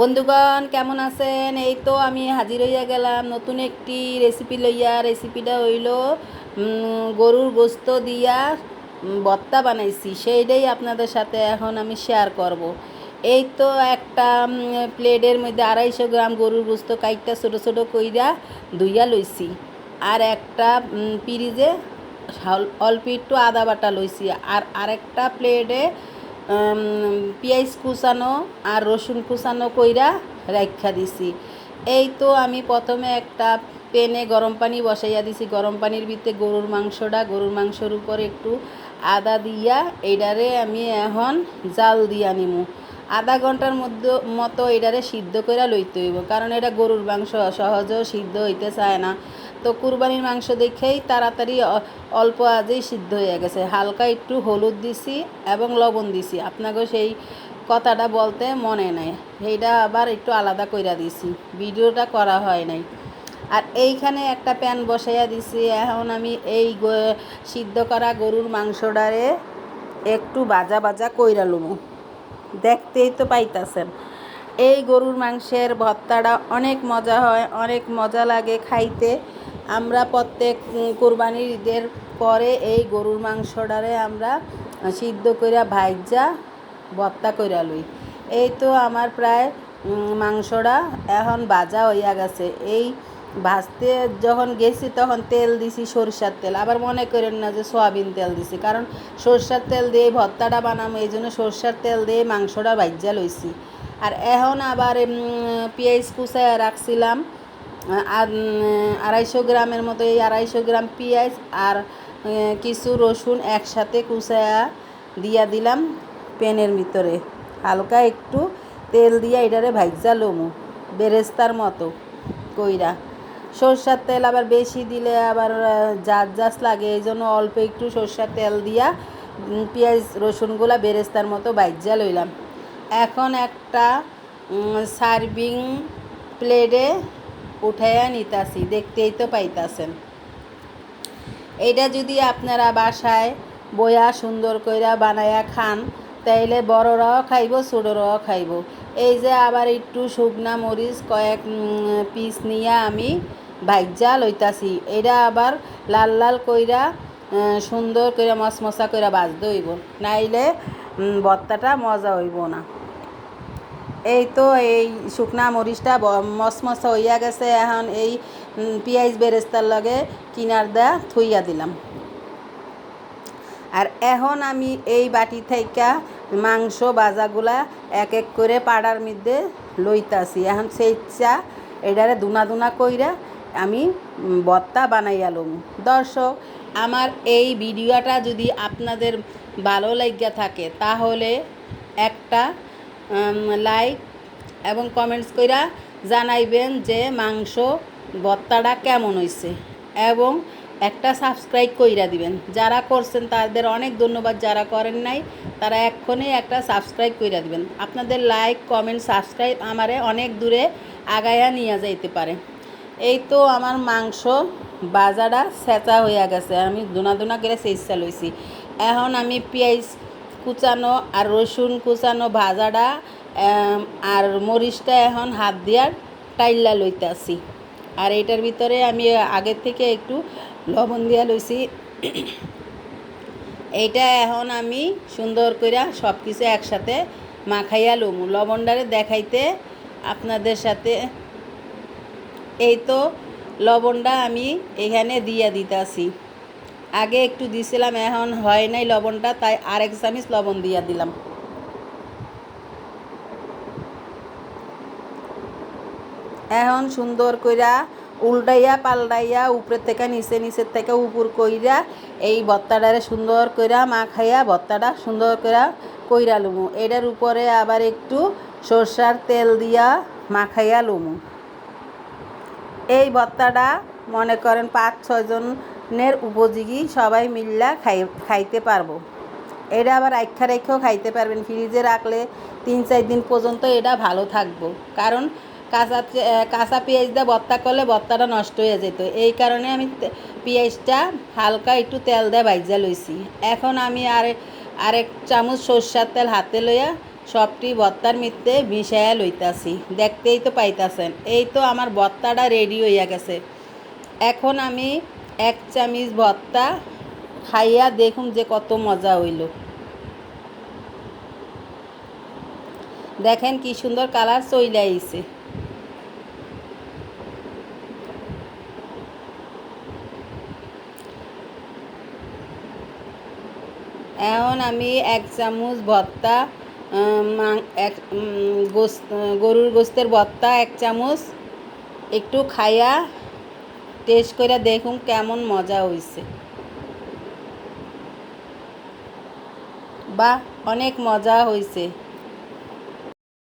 বন্ধুগণ, কেমন আছেন? এই তো আমি হাজির হইয়া গেলাম নতুন একটি রেসিপি লইয়া। রেসিপিটা হইল গরুর গোস্ত দিয়া ভর্তা বানাইছি। সেইটাই আপনাদের সাথে এখন আমি শেয়ার করব। এই তো একটা প্লেটের মধ্যে আড়াইশো গ্রাম গরুর গোস্ত কাইটটা ছোটো ছোটো কইরা ধুইয়া লইছি। আর একটা পিরিজে অল্প একটু আদা বাটা লইছি। আর আরেকটা প্লেটে পেঁয়াজ কুচানো আর রসুন কুচানো কইরা রাখা দিছি। এই তো আমি প্রথমে একটা পেনে গরম পানি বসাইয়া দিছি। গরম পানির ভিতরে গরুর মাংসটা, গরুর মাংসর উপর একটু আদা দিয়া এইটারে আমি এখন জাল দিয়া নিমু। আধা ঘণ্টার মধ্যে মতো এটারে সিদ্ধ করে লইতে হইব, কারণ এটা গরুর মাংস সহজেও সিদ্ধ হইতে চায় না। তো কুরবানির মাংস দেখেই তাড়াতাড়ি অল্প আজেই সিদ্ধ হয়ে গেছে। হালকা একটু হলুদ দিছি এবং লবণ দিছি। আপনাকেও সেই কথাটা বলতে মনে নাই। সেইটা আবার একটু আলাদা কইরা দিছি। ভিডিওটা করা হয় নাই। আর এইখানে একটা প্যান বসাইয়া দিছি। এখন আমি এই সিদ্ধ করা গরুর মাংসটারে একটু বাজা বাজা কইরা লুমু। দেখতেই তো পাইতাছেন। এই গরুর মাংসের ভর্তাটা অনেক মজা হয়, অনেক মজা লাগে খাইতে। আমরা প্রত্যেক কোরবানির ঈদের পরে এই গরুর মাংসটারে আমরা সিদ্ধ কইরা ভাইজা ভর্তা কইরা লই। এই তো আমার প্রায় মাংসটা এখন ভাজা হইয়া গেছে। এই ভাজতে যখন গেছি তখন তেল দিছি সরষার তেল। আবার মনে করেন না যে সয়াবিন তেল দিছি। কারণ সরষার তেল দিয়ে ভর্তাটা বানাবো এই জন্য সরষার তেল দিয়ে মাংসটা ভাজ্যা লইছি। আর এখন আবার পেঁয়াজ কুচায় রাখছিলাম। আর আড়াইশো গ্রামের মতো এই আড়াইশো গ্রাম পেঁয়াজ আর কিছু রসুন একসাথে কুচায়া দিয়া দিলাম প্যানের ভিতরে। হালকা একটু তেল দিয়া এটারে ভাজ্যা লমু, বেরেস্তার মতো কইরা। সরষার তেল আবার বেশি দিলে আবার জাত জাস লাগে এই জন্য অল্প একটু সরষার তেল দিয়া পেঁয়াজ, রসুনগুলা বেরেস্তার মতো বাইজা লইলাম। এখন একটা সার্ভিং প্লেটে উঠাইয়া নিতাছি, দেখতেই তো পাইতাছেন। এইটা যদি আপনারা বাসায় বয়া সুন্দর কইরা বানায়া খান, তাইলে বড়রাও খাইব, ছোটরাও খাইব। এই যে আবার একটু শুকনা মরিচ, কয়েক পিস নিয়ে আমি ভাইজা লইতাছি। এটা আবার লাল লাল কইরা সুন্দর কইরা মশমশা কইরা বাজতে হইব। নাইলে ভর্তাটা মজা হইব না। এই তো এই শুকনা মরিচটা মশমশা হইয়া গেছে, এখন এই পেঁয়াজ বেরেস্তার লগে কিনার দা থইয়া দিলাম। আর এখন আমি এই বাটি থাইকা মাংস বাজাগুলা এক এক করে পাড়ার মধ্যে লইতাছি। এখন সেই চা এটারে দুনা দুনা কইরা আমি ভর্তা বানাইয়া লম। দর্শক, আমার এই ভিডিওটা যদি আপনাদের ভালো লাগিয়া থাকে, তাহলে একটা লাইক এবং কমেন্টস কইরা জানাইবেন যে মাংস ভর্তাটা কেমন হয়েছে এবং একটা সাবস্ক্রাইব কইরা দিবেন। যারা করছেন তাদের অনেক ধন্যবাদ, যারা করেন নাই তারা এক্ষুনি একটা সাবস্ক্রাইব কইরা দিবেন। আপনাদের লাইক কমেন্ট সাবস্ক্রাইব আমারে অনেক দূরে আগায়া নিয়ে যাইতে পারে। এই তো আমার মাংস বাজাটা সেচা হইয়া গেছে। আমি দুনা দুনা করে চেষ্টা লইছি। এখন আমি পেঁয়াজ কুচানো আর রসুন কুচানো ভাজাটা আর মরিচটা এখন হাত দিয়ার টাইল্লা লইতাছি। আর এটার ভিতরে আমি আগের থেকে একটু লবণ দিয়া লইছি। এইটা এখন আমি সুন্দর কইরা সব কিছু একসাথে মাখাইয়া লমু। লবণটারে দেখাইতে আপনাদের সাথে এই তো লবণটা আমি এখানে দিয়া দিতাছি। আগে একটু দিছিলাম, এখন হয় নাই লবণটা, তাই আরেক চামিচ লবণ দিয়া দিলাম। এখন সুন্দর কইরা উল্টাইয়া পাল্টাইয়া উপরের থেকে নিচে নিচের থেকে উপর কইরা এই ভর্তাটারে সুন্দর কইরা মাখাইয়া ভর্তাটা সুন্দর কইরা কইরা লুমু। এটার উপরে আবার একটু সরষার তেল দিয়া মাখাইয়া লুমু। এই ভর্তাটা মনে করেন পাঁচ ছয়জনের উপযোগী সবাই মিল্লা খাই, খাইতে পারব। এটা আবার রাখা রেখেও খাইতে পারবেন। ফ্রিজে রাখলে তিন চার দিন পর্যন্ত এটা ভালো থাকব। কারণ কাঁচা কাঁচা পেঁয়াজ দিয়ে ভর্তা করলে ভর্তাটা নষ্ট হয়ে যেত। এই কারণে আমি পেঁয়াজটা হালকা একটু তেল দিয়ে ভাইজা লইছি। এখন আমি আর, আরেক চামচ সর্ষার তেল হাতে লইয়া সবটি ভর্তার মিথ্যে মিশাইয়া লইতাছি। দেখতেই তো পাইতাছেন। এই তো আমার ভর্তাটা রেডি হইয়া গেছে। এখন আমি এক চামিচ ভর্তা খাইয়া দেখুন যে কত মজা হইল। দেখেন কি সুন্দর কালার চইলে আইছে। এখন আমি এক চামচ ভর্তা এক গরুর গোস্তের ভর্তা এক চামচ, একটু খাইয়া টেস্ট করে দেখুন কেমন মজা হয়েছে বা অনেক মজা হইছে।